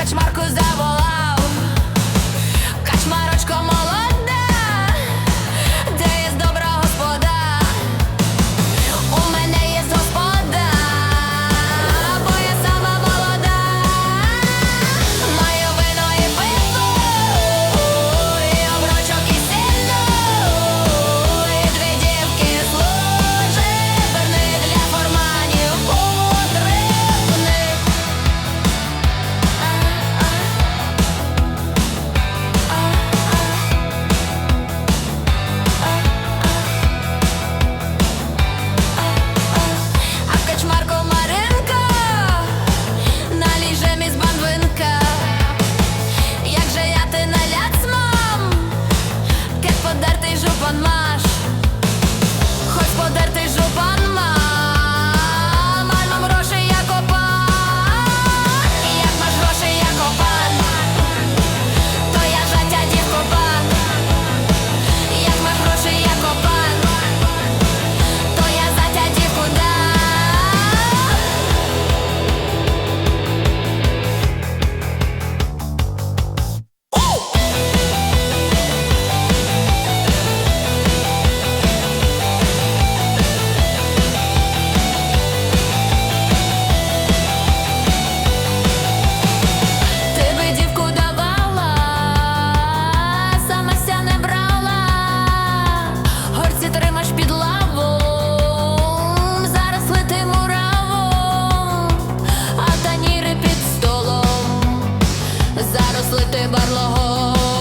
качмарку завод. ти барлого.